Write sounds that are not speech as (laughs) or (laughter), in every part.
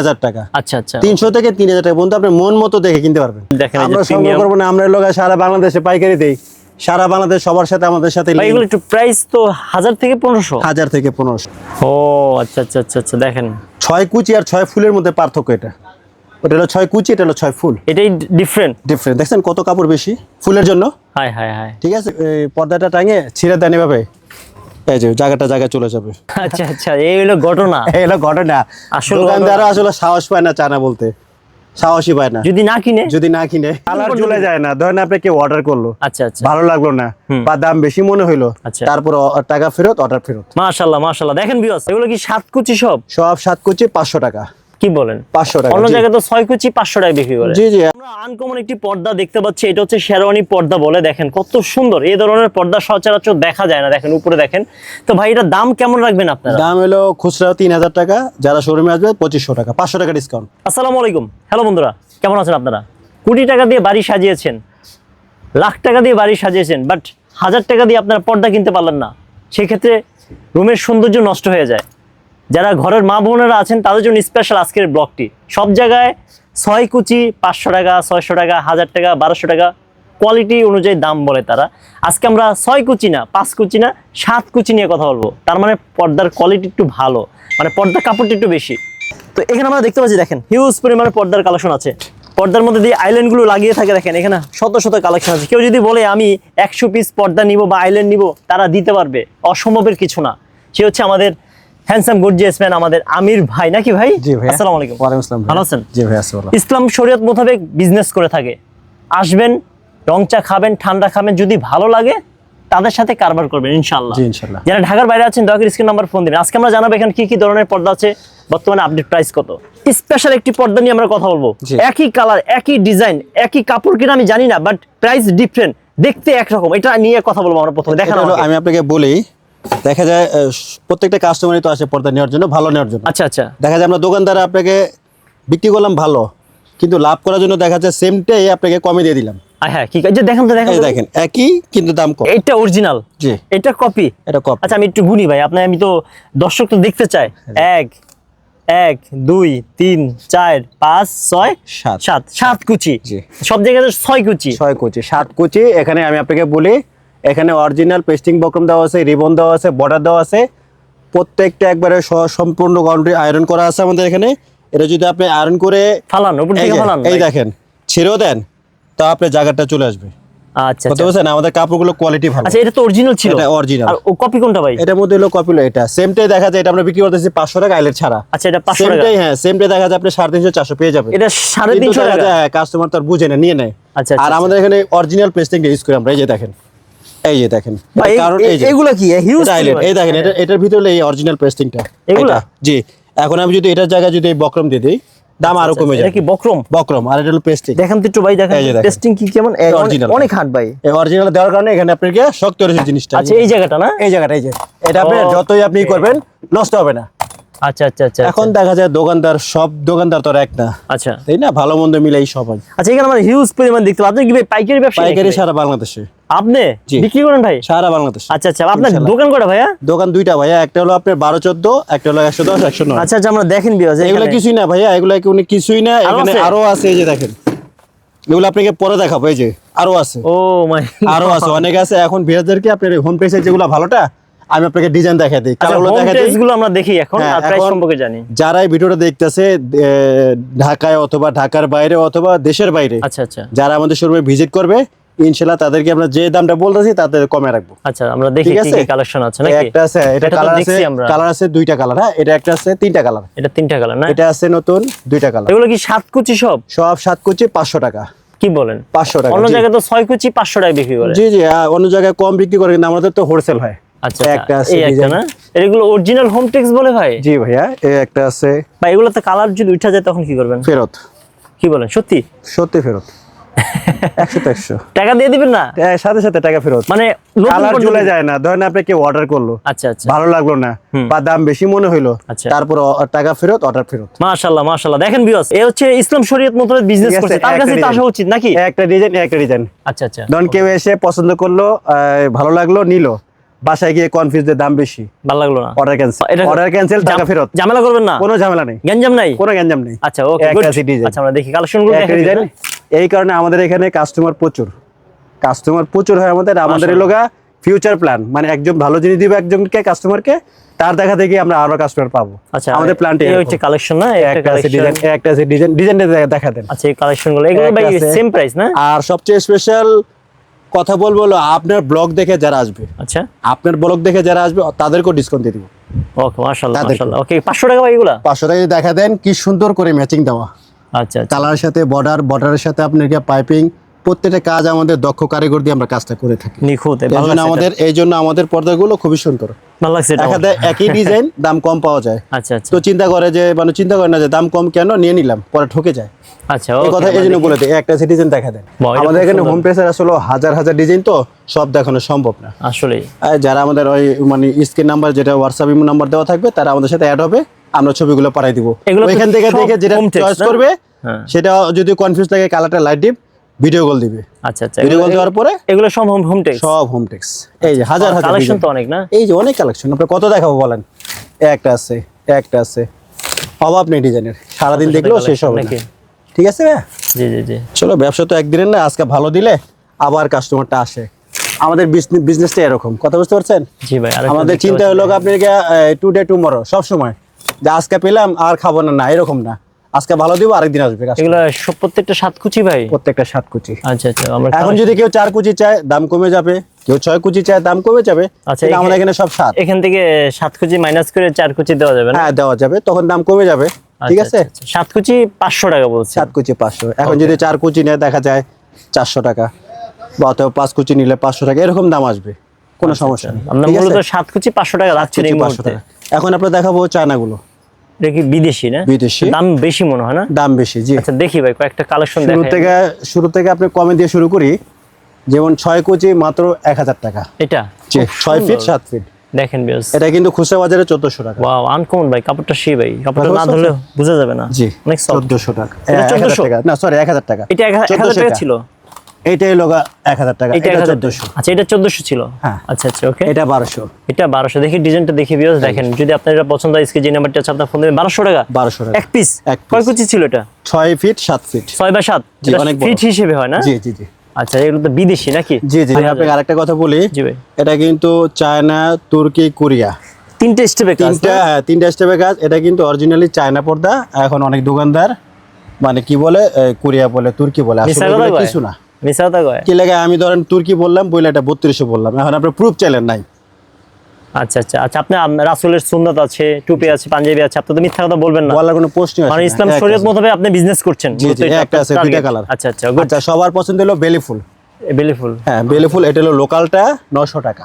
হাজার টাকা। আচ্ছা আচ্ছা তিনশো থেকে তিন হাজার টাকা পর্যন্ত আপনি মন মতো দেখে কিনতে পারবেন। দেখেন এই যে আমরা সংগ্রহ করব না আমরা লোক সারা বাংলাদেশে পাইকারি দেই। সারা বাংলাদেশ সবার সাথে আমাদের সাথে এগুলো একটু প্রাইস তো হাজার থেকে পনেরোশো? হাজার থেকে পনেরোশো। ও আচ্ছা আচ্ছা আচ্ছা আচ্ছা দেখেন। ছয় কুচি আর ছয় ফুলের মধ্যে পার্থক্য এটা। ওটা হলো ছয় কুচি এটা হলো ছয় ফুল। এটাই ডিফারেন্ট ডিফারেন্ট দেখছেন কত কাপড় বেশি ফুলের জন্য? হাই হাই হাই ঠিক আছে পর্দাটা টাঙিয়ে ছিঁড়ে দেন এভাবে। এই যে জায়গাটা জায়গা চলে যাবে। আচ্ছা আচ্ছা এই হলো ঘটনা। (laughs) এই হলো ঘটনা। আসলে আসলে সাহস পায় না চানা বলতে। সাহসই পায় না। যদি না কিনে? যদি না কিনে কালার চলে যায় না। ধরেন আপনি কেউ অর্ডার করল। আচ্ছা আচ্ছা। ভালো লাগল না বা দাম বেশি মনে হইল আচ্ছা। তারপর টাকা ফেরত অর্ডার ফেরত। মাশাল্লাহ মাশাল্লাহ। দেখেন বিয়স এগুলো কি সাত কুচি সব? সব সাত কুচি পাঁচশো টাকা। কি বলেন? পাঁচশো টাকা অন্য জায়গায় তো ছয় কুচি পাঁচশো টাকা বিক্রি করে। জি জি। আমরা আনকমন একটি পর্দা দেখতে পাচ্ছি এটা হচ্ছে শেরওয়ানি পর্দা বলে দেখেন কত সুন্দর। এই ধরনের পর্দা সচরাচর দেখা যায় না দেখেন উপরে দেখেন। তো ভাই এটা দাম কেমন রাখবেন আপনারা? দাম হলো খুচরা তিন হাজার টাকা যারা শোরুমে আসবে পঁচিশশো টাকা পাঁচশো টাকা ডিসকাউন্ট আসসালামু আলাইকুম। হ্যালো বন্ধুরা কেমন আছেন আপনারা? কোটি টাকা দিয়ে বাড়ি সাজিয়েছেন লাখ টাকা দিয়ে বাড়ি সাজিয়েছেন বাট হাজার টাকা দিয়ে আপনারা পর্দা কিনতে পারলেন না। সেক্ষেত্রে রুমের সৌন্দর্য নষ্ট হয়ে যায়। যারা ঘরের মা বোনেরা আছেন, তাদের জন্য স্পেশাল আজকের ব্লগটি। সব জায়গায় ছয় কুচি, পাঁচশো টাকা, ছয়শো টাকা, হাজার টাকা, বারোশো টাকা কোয়ালিটি অনুযায়ী দাম বলে তারা। আজকে আমরা ছয় কুচি না, পাঁচ কুচি না, সাত কুচি নিয়ে কথা বলব। তার মানে পর্দার কোয়ালিটি একটু ভালো মানে পর্দার কাপড়টা একটু বেশি। তো এখানে আমরা দেখতে পাচ্ছি, দেখেন হিউজ পরিমাণে পর্দার কালেকশন আছে। পর্দার মধ্যে দিয়ে আইল্যান্ডগুলো লাগিয়ে থাকে, দেখেন, এখানে শত শত কালেকশন আছে। কেউ যদি বলে, আমি একশো পিস পর্দা নিব বা আইল্যান্ড নিব, তারা দিতে পারবে। অসম্ভবের কিছু না। সে হচ্ছে আমাদের হ্যান্ডসাম গর্জিয়াস ম্যান আমাদের আমির ভাই নাকি ভাই? জি ভাই আসসালামু আলাইকুম। ওয়ালাইকুম আসসালাম ভালো আছেন? জি ভাই আসসালাম ইসলাম শরীয়ত মোতাবেক বিজনেস করে থাকে। আসবেন রং চা খাবেন ঠান্ডা খাবেন যদি ভালো লাগে তাদের সাথে কারবার করবেন ইনশাল্লাহ জি, ইনশাল্লাহ। যারা ঢাকার বাইরে আছেন দয়া করে স্ক্রিন নাম্বার ফোন দিন আজকে আমরা জানাব এখানে কি কি ধরনের পর্দা আছে বর্তমানে আপডেট প্রাইস কত। স্পেশাল একটি পর্দা নিয়ে আমরা কথা বলব। একই কালার একই ডিজাইন একই কাপড় কিনা আমি জানি না বাট প্রাইস ডিফারেন্ট দেখতে একরকম। এটা নিয়ে কথা বলব আমরা প্রথমে। দেখানো আমি আপনাকে বলি দেখা যায় প্রত্যেকটা কাস্টমারই তো আসে পর্দা নেওয়ার জন্য ভালো নেওয়ার জন্য। আচ্ছা আচ্ছা। দেখা যায় আমরা দোকানদার আপনাকে বিক্রি করলাম ভালো কিন্তু লাভ করার জন্য দেখা যায় সেমটাই আপনাকে কমে দিয়ে দিলাম। হ্যাঁ কি যে দেখেন তো দেখেন দেখেন একই কিন্তু দাম কম। এটা অরিজিনাল জি। এটা কপি এটা কপ আচ্ছা আমি একটু গুনি ভাই আপনার আমি তো দর্শক তো দেখতে চাই। এক এক দুই তিন চার পাঁচ ছয় সাত। সাত। সাত কুচি। সব জায়গায় ছয় কুচি। ছয় কুচি সাত কুচি এখানে আমি আপনাকে বলি এখানে অরিজিনাল পেস্টিং বক্রম দেওয়া আছে রিবন দেওয়া আছে বর্ডার দেওয়া আছে। প্রত্যেকটা একবারে সম্পূর্ণ বাউন্ডারি আয়রন করা আছে আমাদের এখানে। এটা যদি আপনি আয়রন করে ফালান এই। দেখেন ছেড়েও দেন তা আপনার জায়গাটা চলে আসবে। আচ্ছা বুঝতে আচ্ছা। পারছেন? আমাদের কাপড়গুলো কোয়ালিটি ভালো। আচ্ছা এটা তো অরিজিনাল ছিল। এটা original। আর কপি কোনটা ভাই? এটার মধ্যে হলো কপিল এটা। সেমটাই দেখা যায় এটা আমরা বিক্রি করতেছি টাকা ছাড়া। আচ্ছা এটা পাঁচশো টাকা। সেমটাই হ্যাঁ সেমটাই দেখা যায় আপনি সাড়ে তিনশো চারশো পেয়ে যাবেন। এটা টাকা। কাস্টমার তো আর বুঝে না নিয়ে নেয়। আচ্ছা, আর আমাদের এখানে অরিজিনাল পেস্টিংটা ইউজ করি আমরা এই যে দেখেন। এই যে দেখেন কারণ এই যে এগুলা কি? হিউজ এই দেখেন এটা এটার ভিতরে এই অরিজিনাল পেস্টিংটা এগুলা? জি। এখন আমি যদি এটার জায়গায় যদি এই বক্রম দিয়ে দিই দাম আরও কমে এটা যায় কি বক্রম? বক্রম আর এটা হলো পেস্টিং দেখেন তো একটু ভাই দেখেন। টেস্টিং কি কেমন? অনেক- হার্ড ভাই। এই অরিজিনাল দেওয়ার কারণে এখানে আপনাকে শক্ত রয়েছে জিনিসটা। আচ্ছা এই জায়গাটা না? এই জায়গাটা এই যে। এটা আপনি যতই আপনি করবেন নষ্ট হবে না। আচ্ছা আচ্ছা আচ্ছা এখন দেখা যায় দোকানদার সব দোকানদার তো এক না। আচ্ছা। তাই না? ভালো মন্দ মিলাই সবাই আচ্ছা এখানে আমরা হিউজ পরিমাণ দেখতে পাচ্ছি আপনি কি পাইকারি ব্যবসা পাইকারি সারা বাংলাদেশে। আপনি? বিক্রি করেন ভাই? সারা বাংলাদেশ। আচ্ছা আচ্ছা আপনার দোকান কটা ভাইয়া? দোকান দুইটা ভাইয়া একটা হলো আপনার বারো চোদ্দ একটা হলো একশো দশ একশো নয়। আচ্ছা আচ্ছা আমরা দেখেন বিয়াজ এগুলো কিছুই না ভাইয়া এগুলো কোনো কিছুই না এখানে? আরও আছে এই যে দেখেন। এগুলো আপনাকে পরে দেখাবো এই যে আরও আছে। ও মাই আরও আছে অনেক আছে এখন বিরাজদেরকে আপনার হোম পেজে যেগুলো ভালোটা আমি আপনাকে ডিজাইন দেখা দিই আচ্ছা কালারগুলো দেখা দিই। গুলো আমরা দেখি এখন হ্যাঁ, আর প্রাইস সম্পর্কে জানি। যারা এই ভিডিওটা দেখতেছে ঢাকায় অথবা ঢাকার বাইরে অথবা দেশের বাইরে আচ্ছা আচ্ছা। যারা আমাদের শোরুমে ভিজিট করবে ইনশাল্লাহ তাদেরকে আমরা যে দামটা বলতেছি তাদের কমে রাখব। আচ্ছা আমরা দেখি কি কি কালেকশন আছে নাকি? একটা আছে এটা কালার আছে কালার আছে দুইটা কালার হ্যাঁ? এটা একটা আছে তিনটা কালার এটা তিনটা কালার না? এটা আছে নতুন দুইটা কালার এগুলো কি সাত কুচি সব? সব সাত কুচি পাঁচশো টাকা। কি বলেন? পাঁচশো টাকা অন্য জায়গায় তো ছয় কুচি পাঁচশো টাকা বিক্রি করে। জি জি অন্য জায়গায় কম বিক্রি করে কিন্তু আমাদের তো হোলসেল হয়। আচ্ছা একটা আচ্ছা, আছে এই একটা। না? এগুলো অরিজিনাল হোম টেক্স বলে ভাই? জি ভাইয়া এই একটা আছে। ভাই এগুলো তো কালার যদি উঠা যায় তখন কি করবেন? ফেরত। কি বলেন সত্যি? সত্যি ফেরত। একশো তো একশো টাকা দিয়ে দিবেন না? সাথে সাথে টাকা ফেরত। মানে কালার চলে যায় না। ধরেন আপনি কেউ অর্ডার করল। আচ্ছা আচ্ছা। ভালো লাগল না বা দাম বেশি মনে হইল আচ্ছা। তারপর টাকা ফেরত অর্ডার ফেরত। মাশাআল্লাহ মাশাআল্লাহ। দেখেন বিয়স এ হচ্ছে ইসলাম শরীয়ত মতো বিজনেস করছে। তার কাছে তো আসা উচিত নাকি? একটা ডিজাইন একটা ডিজাইন আচ্ছা আচ্ছা। ধরুন কেউ এসে পছন্দ করল আহ, ভালো লাগল নিলো। বাসায় গিয়ে কনফিউজ দাম বেশি। ভালো লাগল না। অর্ডার ক্যান্সেল অর্ডার ক্যান্সেল টাকা ফেরত। ঝামেলা করবেন না? কোনো ঝামেলা নেই। গ্যাঞ্জাম নাই? কোনো গ্যাঞ্জাম নেই। আচ্ছা ওকে আচ্ছা আমরা দেখি কালেকশনগুলো এই কারণে আমাদের এখানে কাস্টমার প্রচুর। কাস্টমার প্রচুর হয় আমাদের আমাদের। লোকা ফিউচার প্ল্যান মানে একজন ভালো জিনিস দিবে একজনকে কাস্টমারকে তার দেখা দেখি আমরা আরও কাস্টমার পাবো। আচ্ছা আমাদের প্ল্যানটি এই হচ্ছে কালেকশন না? একটা আছে ডিজাইন একটা আছে ডিজাইন ডিজাইনটা দেখা দেন। আচ্ছা এই কালেকশনগুলো এগুলো ভাই সেম প্রাইস না? আর সবচেয়ে স্পেশাল কথা বলব হলো আপনার ব্লগ দেখে যারা আসবে আচ্ছা। আপনার ব্লগ দেখে যারা আসবে তাদেরকেও ডিসকাউন্ট দিয়ে দিব। ওকে মাশাআল্লাহ মাশাআল্লাহ। ওকে 500 টাকা ভাই এগুলা? পাঁচশো টাকা দেখা দেন কি সুন্দর করে ম্যাচিং দেওয়া। আচ্ছা আচ্ছা। কালারের সাথে বর্ডার বর্ডারের সাথে আপনার পাইপিং প্রত্যেকটা কাজ আমাদের দক্ষ কারিগর দিয়ে আমরা কাজটা করে থাকি। নিখুঁত জন্য আমাদের এই জন্য আমাদের পর্দাগুলো খুবই সুন্দর। ভালো লাগছে দেখা যায় একই ডিজাইন দাম কম পাওয়া যায়। আচ্ছা আচ্ছা। তো চিন্তা করে যে মানে চিন্তা করে না যে দাম কম কেন? নিয়ে নিলাম পরে ঠকে যায়। আচ্ছা এই কথা এই জন্য বলে দিই একটা সিটিজেন দেখা দেন। আমাদের এখানে হোম পেসার আসলে হাজার হাজার ডিজাইন তো সব দেখানো সম্ভব না। আসলে যারা আমাদের ওই মানে স্ক্রিন নাম্বার যেটা হোয়াটসঅ্যাপ ইমো নাম্বার দেওয়া থাকবে তারা আমাদের সাথে অ্যাড হবে। আমরা ছবিগুলো পাঠাই দিব। এগুলো ওইখান থেকে দেখে যেটা চয়েস করবে হ্যাঁ। সেটা যদি কনফিউজ লাগে কালারটা লাইট ডিপ ভিডিও কল দিবে। আচ্ছা আচ্ছা ভিডিও কল দেওয়ার পরে এগুলো সব হোম হোম টেক্স সব হোম টেক্স এই যে হাজার হাজার কালেকশন। তো অনেক না? এই যে অনেক কালেকশন আপনি কত দেখাবো বলেন? একটা আছে একটা আছে। অভাব নেই ডিজাইনের সারাদিন দেখলেও শেষ হবে না। নাকি? ঠিক আছে ভাইয়া? জি জি জি। চলো ব্যবসা তো একদিনের না আজকে ভালো দিলে আবার কাস্টমারটা আসে। আমাদের বিজনেসটা এরকম। কথা বুঝতে পারছেন? জি ভাই আমাদের চিন্তা হলো আপনি টু ডে টুমরো সব সময় যে আজকে পেলাম আর খাব না না এরকম না। আজকে ভালো দিব আরেকদিন আসবে এগুলো প্রত্যেকটা সাত কুচি ভাই? প্রত্যেকটা সাত কুচি। আচ্ছা আচ্ছা আমরা এখন যদি কেউ চার কুচি চায় দাম কমে যাবে। কেউ ছয় কুচি চায় দাম কমে যাবে। আচ্ছা, এখানে- আমাদের এখানে সব সাত। এখান থেকে সাত কুচি মাইনাস করে চার কুচি দেওয়া যাবে না? হ্যাঁ দেওয়া যাবে তখন দাম কমে যাবে। ঠিক আচ্ছা, আছে? আচ্ছা, আচ্ছা। সাত কুচি পাঁচশো টাকা বলছে। সাত কুচি পাঁচশো। এখন যদি চার কুচি নেয় দেখা যায় চারশো টাকা। বা অথবা পাঁচ কুচি নিলে পাঁচশো টাকা এরকম দাম আসবে। কোনো সমস্যা নেই। আমরা ঠিক মূলত সাত কুচি পাঁচশো টাকা রাখছি পাঁচশো মুহূর্তে। টাকা। এখন আপনার দেখাবো চায়নাগুলো। এটা কি বিদেশি না? বিদেশি। দাম বেশি মনে হয় না? দাম বেশি জি। আচ্ছা দেখি ভাই কয়েকটা কালেকশন শুরু থেকে শুরু থেকে আপনি কমে দিয়ে শুরু করি। যেমন ছয় কুচি মাত্র এক হাজার টাকা। এটা? ছয় ফিট সাত ফিট দেখেন বিয়স এটা কিন্তু খুচরা বাজারে চোদ্দশো টাকা। ওয়াও আনকমন ভাই কাপড়টা সি ভাই। কাপড়টা না ধরলে বোঝা যাবে না। জি অনেক টাকা। 1400 টাকা। না সরি এক হাজার টাকা। এটা এক হাজার- এক হাজার 1400 টাকা। ছিল? লোক এক হাজার টাকা এটা এটা আচ্ছা এটা ছিল? হ্যাঁ। আচ্ছা আচ্ছা ওকে এটা বারোশো। এটা বারোশো। দেখি ডিজাইনটা দেখি দেখেন। যদি আপনার এটা পছন্দ হয় যে নাম্বারটা আছে আপনার ফোন দেবেন টাকা। টাকা। এক পিস কয় কুচি ছিল এটা? ফিট ফিট বা অনেক ফিট হিসেবে হয় না? জি জি জি। আচ্ছা এগুলো তো বিদেশি নাকি? জি জি আপনাকে আরেকটা কথা বলি। জি ভাই। এটা কিন্তু চায়না তুর্কি কোরিয়া। তিনটে স্টেপে কাজ তিনটা হ্যাঁ, তিনটা স্টেপের কাজ। এটা কিন্তু অরিজিনালি চায়না পর্দা এখন অনেক দোকানদার মানে কি বলে কোরিয়া বলে তুর্কি বলে। আসলে কিছু না। কয়? কি লাগে? আমি ধরেন তুর্কি বললাম বইলে এটা বত্রিশশো বললাম। এখন আপনার প্রুফ চাইলেন নাই। আচ্ছা আচ্ছা। আচ্ছা আপনি আম- রাসূলের সুন্নাত আছে টুপি আছে পাঞ্জাবি আছে আপনি তো মিথ্যা কথা বলবেন না। বলার কোনো প্রশ্ন মানে ইসলাম শরীয়ত মোতাবেক আপনি বিজনেস করছেন একটা আছে। দুইটা কালার আচ্ছা আচ্ছা আচ্ছা সবার পছন্দ হলো বেলিফুল বেলিফুল হ্যাঁ বেলিফুল এটা হলো লোকালটা নশো টাকা।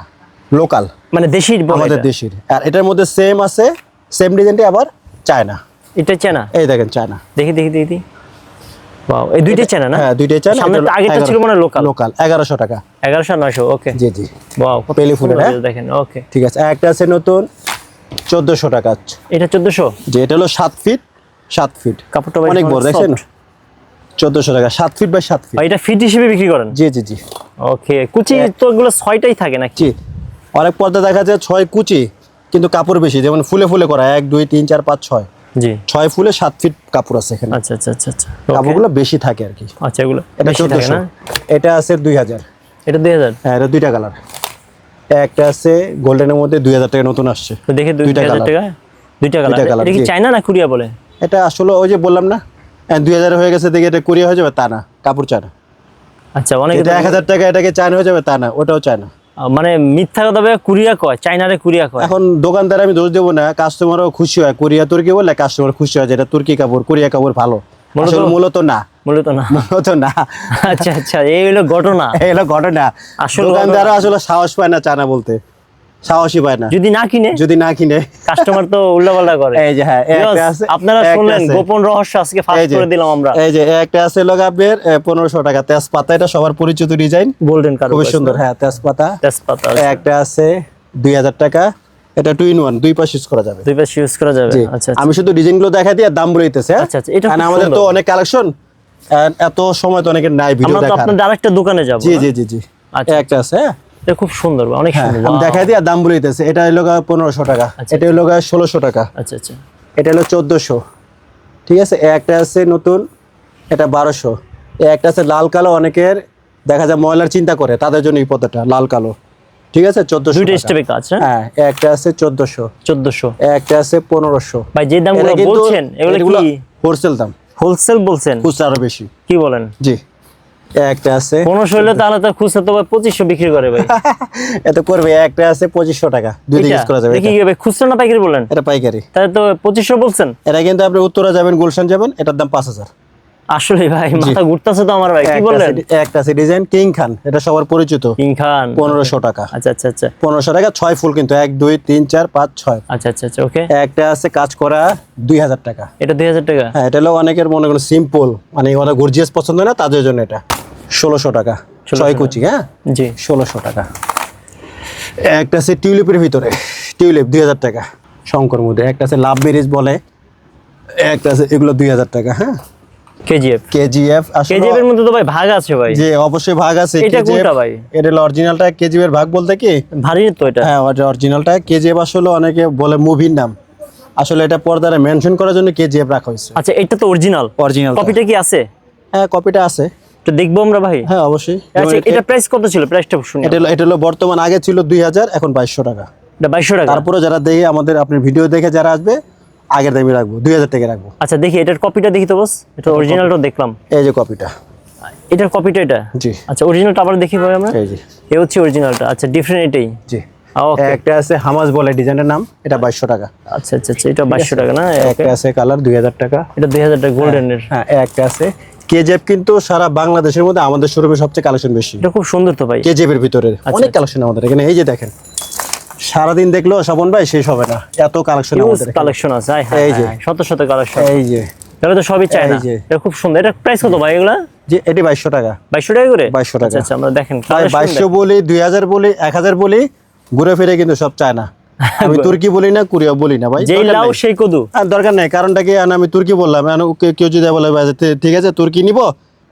লোকাল মানে দেশি আমাদের। দেশের। আর এটার মধ্যে সেম আছে সেম ডিজাইনটি আবার চায়না এটা চেনা এই দেখেন চায়না দেখি দেখি দেখি। ওয়াও এই দুইটাই চেনা না? হ্যাঁ দুইটাই চায়না সামনে তো আগেরটা ছিল মনে লোকাল লোকাল এগারোশো টাকা। এগারোশো নয়শো ওকে জি জি। ওয়াও Pelifull সুন্দর হ্যাঁ? দেখেন ওকে ঠিক আছে একটা আছে নতুন চোদ্দশো টাকা। এটা চোদ্দশো? যে এটা হলো সাত ফিট সাত ফিট কাপড়টা অনেক বড় soft। চোদ্দশো টাকা সাত ফিট বাই সাত ফিট এটা ফিট হিসেবে বিক্রি করেন? জি জি জি। ওকে কুচি তো এগুলো ছয়টাই থাকে নাকি? জি। অনেক পর্দা দেখা যায় ছয় কুচি কিন্তু কাপড় বেশি যেমন ফুলে ফুলে করা এক দুই তিন চার পাঁচ ছয়। জি। ছয় ফুলে সাত ফিট কাপড় আছে এখানে। আচ্ছা আচ্ছা আচ্ছা আচ্ছা. কাপড়গুলো বেশি থাকে আর কি। আচ্ছা এগুলো এটা চোদ্দশো। এটা আছে দুই হাজার। এটা দুই হাজার? হ্যাঁ এটা দুইটা কালার। একটা আছে গোল্ডেনের মধ্যে দুই হাজার টাকা নতুন আসছে। দেখে দুই দুইটা হাজার টাকা? দুইটা কালার। এটা কি জি। না কুরিয়া বলে? এটা আসলে ওই যে বললাম না? হ্যাঁ দুই হাজার হয়ে গেছে দেখে এটা কুড়ি হয়ে যাবে তা না। কাপড় চায় না আচ্ছা অনেক এক হাজার টাকা এটাকে চায়না হয়ে যাবে তা না। ওটাও চায় না মানে মিথ্যা কথা বলে কুরিয়া কয় চাইনারে কুরিয়া কয়? এখন দোকানদার আমি দোষ দেবো না কাস্টমারও খুশি হয়। কোরিয়া তুর্কি বলে কাস্টমার খুশি হয় যেটা তুর্কি কাপড় কোরিয়া কাপড় ভালো। মূলত- না। মূলত না। মূলত না। আচ্ছা আচ্ছা এই হলো ঘটনা। এই হলো ঘটনা। আসলে দোকানদারও আসলে সাহস পায় না চানা বলতে। সাহসী পায় না। যদি না কিনে? যদি না কিনে। কাস্টমার তো উল্টাপাল্টা করে। এই যে হ্যাঁ একটা আছে, আপনারা শুনলেন গোপন রহস্য আজকে ফাঁস করে দিলাম আমরা। এই যে একটা আছে লোক আপনার পনেরোশো টাকা তেজপাতা। এটা সবার পরিচিত ডিজাইন। গোল্ডেন খুবই সুন্দর হ্যাঁ। তেজপাতা। তেজপাতা একটা আছে দুই হাজার টাকা। এটা টু ইন ওয়ান দুই পাশ ইউজ করা যাবে। দুই পাশ ইউজ করা যাবে। আচ্ছা আচ্ছা। আমি শুধু ডিজাইনগুলো দেখা দিয়ে দাম বলতেছে আচ্ছা, আচ্ছা, এটা আমাদের তো অনেক কালেকশন এত সময় তো অনেকের নাই ভিডিও আমরা তো আপনাদের আরেকটা দোকানে যাব জি জি জি জি। আচ্ছা, একটা আছে হ্যাঁ? এটা খুব সুন্দর অনেক হ্যাঁ সুন্দর। আমি দেখাই দিই আর দাম বলে দিতেছে। এটা হলো পনেরোশো টাকা। আচ্ছা। এটা হলো ষোলোশো টাকা। আচ্ছা আচ্ছা। এটা হলো চোদ্দোশো। ঠিক আছে? একটা আছে নতুন এটা বারোশো। এ একটা আছে লাল কালো অনেকের দেখা যায় ময়লার চিন্তা করে তাদের জন্য এই পদ্মাটা লাল কালো। ঠিক আছে? চোদ্দোশো দুইটা স্টেপে কাজ হ্যাঁ? হ্যাঁ একটা আছে চোদ্দোশো। চোদ্দশো। একটা আছে পনেরোশো। ভাই যে দামগুলো বলছেন এগুলো কি? হোলসেল দাম। হোলসেল বলছেন? খুচরা আরও বেশি। কি বলেন? জি। একটা আছে। পনেরোশো হলে তাহলে তো খুচরা তো পঁচিশশো বিক্রি করে ভাই। (laughs) এত করবে একটা আছে পঁচিশশো টাকা। দুই? ইউজ করা যাবে কি। হবে খুচরা না পাইকারি বলেন? এটা পাইকারি। তাহলে তো পঁচিশশো বলছেন? এটা কিন্তু আপনি উত্তরা যাবেন গুলশান যাবেন এটার দাম পাঁচ হাজার। আসলে ভাই মাথা ঘুরতেছে তো আমার ভাই কি একটা বললেন? আছে- একটা আছে ডিজাইন কিং খান এটা সবার পরিচিত। কিং খান পনেরোশো টাকা। আচ্ছা আচ্ছা আচ্ছা। পনেরোশো টাকা ছয় ফুল কিন্তু এক দুই তিন চার পাঁচ ছয়। আচ্ছা আচ্ছা আচ্ছা ওকে। একটা আছে কাজ করা দুই হাজার টাকা। এটা দুই হাজার টাকা? হ্যাঁ এটা হলো অনেকের মনে করেন সিম্পল মানে ওরা গর্জিয়াস পছন্দ না তাদের জন্য এটা। ষোলোশো টাকা। ছয় কুচি হ্যাঁ? জি। ষোলোশো টাকা। একটা আছে টিউলিপের ভিতরে। টিউলিপ দুই হাজার টাকা। শঙ্কর মধ্যে একটা আছে লাভ মেরিজ বলে। একটা আছে এগুলো দুই হাজার টাকা হ্যাঁ? কেজিএফ কেজিএফ কেজিএফ এর মধ্যে তো ভাই ভাগ আছে ভাই। যে অবশ্যই ভাগ আছে এটা কোনটা ভাই? এটা হলো অরিজিনালটা কেজিএফ এর ভাগ বলতে কি? ভারী তো এটা। হ্যাঁ ওটা অরিজিনালটা কেজিএফ আসলে অনেকে বলে মুভির নাম। আসলে এটা পর্দারে মেনশন করার জন্য কেজিএফ রাখা হয়েছে। আচ্ছা এটা তো অরিজিনাল অরিজিনাল কপিটা কি আছে? হ্যাঁ কপিটা আছে। তো দেখব আমরা ভাই। হ্যাঁ অবশ্যই। আচ্ছা এটা প্রাইস কত ছিল? প্রাইসটা শুনি এটা এটা হলো বর্তমান আগে ছিল দুই হাজার এখন বাইশশো টাকা। এটা বাইশশো টাকা। তারপরে যারা দেখে আমাদের আপনি ভিডিও দেখে যারা আসবে আগের দামে রাখব দুই হাজার টাকা রাখব। আচ্ছা দেখি এটার কপিটা দেখি তো বস এটা অরিজিনালটা দেখলাম। এই যে কপিটা এটার কপিটা এটা? জি। আচ্ছা অরিজিনালটা আবার দেখি ভাই আমরা। এই যে। এ হচ্ছে অরিজিনালটা আচ্ছা ডিফারেন্ট এটাই। জি। একটা আছে হামাজ বলে ডিজাইনের নাম এটা বাইশশো টাকা। আচ্ছা আচ্ছা আচ্ছা এটা বাইশশো টাকা না? একটা আছে কালার দুই হাজার টাকা। এটা দুই হাজার টাকা গোল্ডেনের হ্যাঁ একটা আছে। কেজেপ কিন্তু সারা বাংলাদেশের মধ্যে আমাদের শোরুমে সবচেয়ে কালেকশন বেশি। এটা খুব সুন্দর তো ভাই। কেজেপ এর ভিতরে। অনেক কালেকশন আমাদের এখানে। এই যে দেখেন সারাদিন দেখল স্বপন ভাই শেষ হবে না। এত কালেকশন আমাদের কালেকশন আছে এই যে। শত শত কালেকশন এই যে। এটা তো সবই চাই না। এই যে। এটা খুব সুন্দর। এটা প্রাইস কত ভাই এগুলা? যে এটি বাইশশো টাকা। বাইশশো টাকা করে? 2200 টাকা। আচ্ছা আচ্ছা আমরা দেখেন। বাইশশো বলি দুই হাজার বলি এক হাজার বলি ঘুরে ফিরে কিন্তু সব চায় না। আমি (laughs) তুর্কি বলি না কোরিয়া বলি না ভাই। যেই লাউ সেই কদু। দরকার নেই কারণটা কি? আমি তুর্কি বললাম। কেউ যদি বলে ঠিক আছে তুর্কি নিব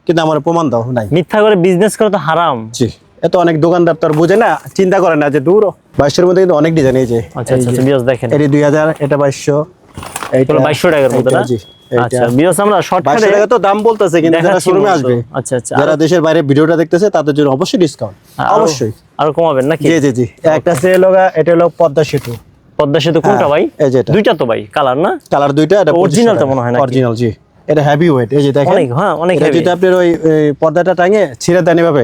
কিন্তু আমার প্রমাণ দাও নাই। মিথ্যা করে বিজনেস করা তো হারাম। জি। এত অনেক দোকানদার তো আর বোঝে না চিন্তা করে না যে দূর। বাইশের মধ্যে কিন্তু অনেক ডিজাইন এই যে। আচ্ছা আচ্ছা আচ্ছা দেখেন। এটি দুই হাজার এটা বাইশশো এগুলো বাইশশো টাকার মধ্যে না? আচ্ছা বিয়স আমরা শর্টকাটে টাকা তো দাম বলতেছে কিন্তু যারা শোরুমে আসবে আচ্ছা আচ্ছা যারা দেশের বাইরে ভিডিওটা দেখতেছে তাদের জন্য অবশ্যই ডিসকাউন্ট অবশ্যই। আরও কমাবেন নাকি? জি জি জি। একটা সে লগা এটা হলো পদ্মা সেতু। পদ্মা সেতু কোনটা হ্যাঁ, ভাই? এই যে দুইটা তো ভাই কালার না? কালার দুইটা এটা টা মনে হয়? অরিজিনাল জি। এটা হেভি ওয়েট এই যে দেখেন। অনেক হ্যাঁ অনেক যদি ওই পর্দাটা টাঙে ছিঁড়ে দেন এভাবে।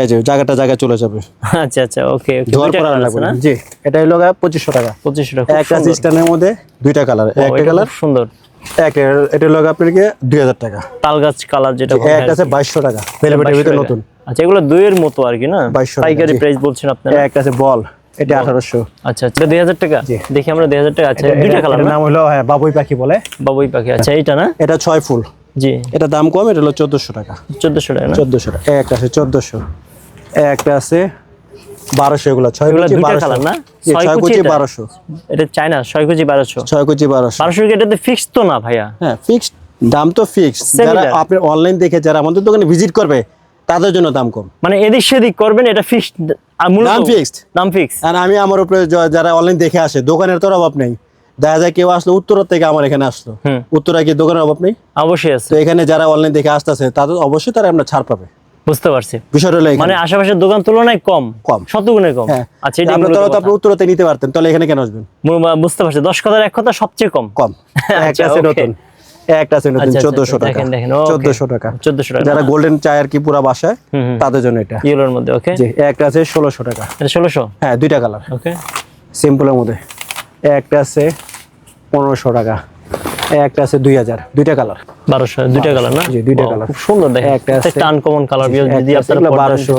এই যে জায়গাটা জায়গায় চলে যাবে। আচ্ছা আচ্ছা ওকে ধোয়ার পর আর লাগবে না? জি এটা হলো পঁচিশশো টাকা। পঁচিশশো টাকা একটা সিস্টেমের মধ্যে দুইটা কালার একটা কালার সুন্দর। একটা এটা হলো আপনার কি দুই হাজার টাকা। তাল গাছ কালার যেটা একটা আছে কি। বাইশশো টাকা। ভেলভেটের 2200 ভিতরে নতুন। আচ্ছা এগুলো দুইয়ের মতো আর কি না? 2200 পাইকারি প্রাইস বলছেন আপনারা? একটা আছে বল এটা আঠারোশো। আচ্ছা আচ্ছা দুই হাজার টাকা? জি। দেখি আমরা দুই হাজার টাকা আচ্ছা দুইটা কালার নাম হলো হ্যাঁ বাবুই পাখি বলে। বাবুই পাখি আচ্ছা। এইটা না? এটা ছয় ফুল। জি। এটা দাম কম এটা হলো চোদ্দশো টাকা। চোদ্দশো টাকা চোদ্দশো টাকা। একটা আছে চোদ্দশো। একটা আছে বারোশো এগুলো ছয় এগুলো কুচি বারোশো। না? ছয় কুচি কুচি বারোশো। এটা চায়না ছয় কেজি বারোশো। ছয় কুচি বারোশো। বারোশো এটাতে ফিক্স তো না ভাইয়া? হ্যাঁ ফিক্সড দাম তো ফিক্সড Similar. যারা আপনি অনলাইন দেখে যারা আমাদের দোকানে ভিজিট করবে তাদের জন্য দাম কম। মানে এদিক সেদিক করবেন এটা ফিক্সড দাম fixed। দাম ফিক্স আর আমি আমার উপরে যারা অনলাইন দেখে আসে দোকানের তো অভাব নেই। দেখা যায় কেউ আসলো উত্তরের থেকে আমার এখানে আসলো। উত্তরা কি দোকানের অভাব নেই? অবশ্যই আছে। এখানে যারা অনলাইন দেখে আসতেছে তাদের অবশ্যই তারা আমরা ছাড় পাবে। বুঝতে পারছি। বিষয়টা হলো মানে আশেপাশের দোকান তুলনায় কম কম। শতগুণে কম। হ্যাঁ। আচ্ছা এটা আপনার তো আপনি উত্তরতে নিতে পারতেন তাহলে এখানে কেন আসবেন? বুঝতে পারছি। দশ কথার এক কথা সবচেয়ে কম। কম। (laughs) একটা আচ্ছা, আছে নতুন। একটা আছে নতুন আচ্ছা, আচ্ছা, চোদ্দশো টাকা। দেখেন, দেখেন, okay. চোদ্দশো টাকা। চোদ্দশো টাকা। যারা গোল্ডেন চায় আর কি পুরা বাসায়। তাদের জন্য এটা। ইয়েলোর মধ্যে ওকে জি একটা আছে ষোলোশো টাকা। এটা ষোলোশো? হ্যাঁ দুইটা কালার ওকে সিম্পলের মধ্যে। একটা আছে পনেরোশো টাকা একটা আছে দুই হাজার দুইটা কালার বারোশো দুইটা কালার না? দুইটা colour। খুব সুন্দর দেখেন। একটা আছে- আনকমন কালার যদি আপনারা বারোশো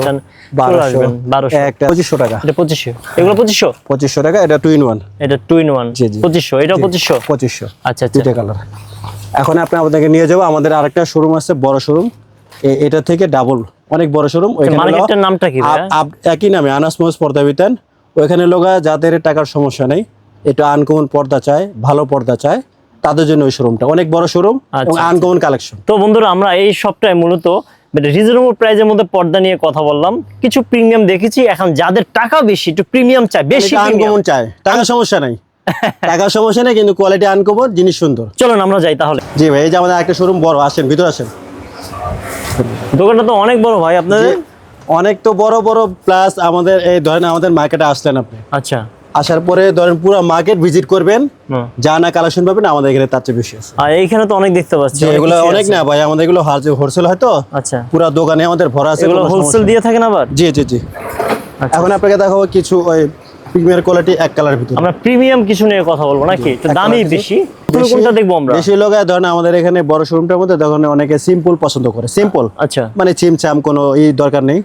বারোশো বারোশো। একটা পঁচিশশো টাকা। এটা পঁচিশশো। এগুলো পঁচিশশো? পঁচিশশো টাকা এটা টু ইন ওয়ান এটা টু ইন ওয়ান। পঁচিশশো এটাও পঁচিশশো? পঁচিশশো। আচ্ছা আচ্ছা। দুইটা কালার এখন আপনি আপনাদেরকে নিয়ে যাব আমাদের আরেকটা শোরুম আছে বড় শোরুম এটা থেকে ডাবল অনেক বড় শোরুম নামটা কি একই নামে আনাস মোজ পর্দা বিতান ওইখানে লোকা যাদের টাকার সমস্যা নেই। একটু আনকমন পর্দা চায় ভালো পর্দা চায় তাদের জন্য ওই শোরুমটা অনেক বড় শোরুম এবং আনকমন কালেকশন তো বন্ধুরা আমরা এই সপ্তাহে মূলত রিজনেবল প্রাইজের মধ্যে পর্দা নিয়ে কথা বললাম। কিছু প্রিমিয়াম দেখেছি এখন যাদের টাকা বেশি একটু প্রিমিয়াম চাই বেশি আনকমন চায়। টাকা সমস্যা নাই। টাকা সমস্যা নেই কিন্তু কোয়ালিটি আনকমন জিনিস সুন্দর। চলুন আমরা যাই তাহলে। জি ভাই এই যে আমাদের একটা শোরুম বড় আসেন ভিতরে আসেন। দোকানটা তো অনেক বড় ভাই আপনাদের? অনেক তো বড় বড় প্লাস আমাদের এই ধরেন আমাদের মার্কেটে আসলেন আপনি। আচ্ছা। আসার পরে ধরেন পুরো মার্কেট ভিজিট করবেন যা না কালেকশন পাবেন আমাদের এখানে তার চেয়ে বেশি আছে। আর এইখানে তো অনেক দেখতে পাচ্ছি এগুলো অনেক না ভাই আমাদের এগুলো হোলসেল হয় তো। আচ্ছা। পুরো দোকানে আমাদের ভরা আছে এগুলো হোলসেল দিয়ে থাকেন আবার? জি জি জি। আচ্ছা। এখন আপনাকে দেখাবো কিছু ওই প্রিমিয়ার কোয়ালিটি এক কালার ভিতরে। আমরা প্রিমিয়াম কিছু নিয়ে কথা বলব নাকি? এক দামি বেশি। কোনটা দেখব আমরা? বেশি লোক ধরেন আমাদের এখানে বড় শোরুমটার মধ্যে তখন অনেকে সিম্পল পছন্দ করে সিম্পল আচ্ছা। মানে চিমচাম কোনো ই দরকার নেই।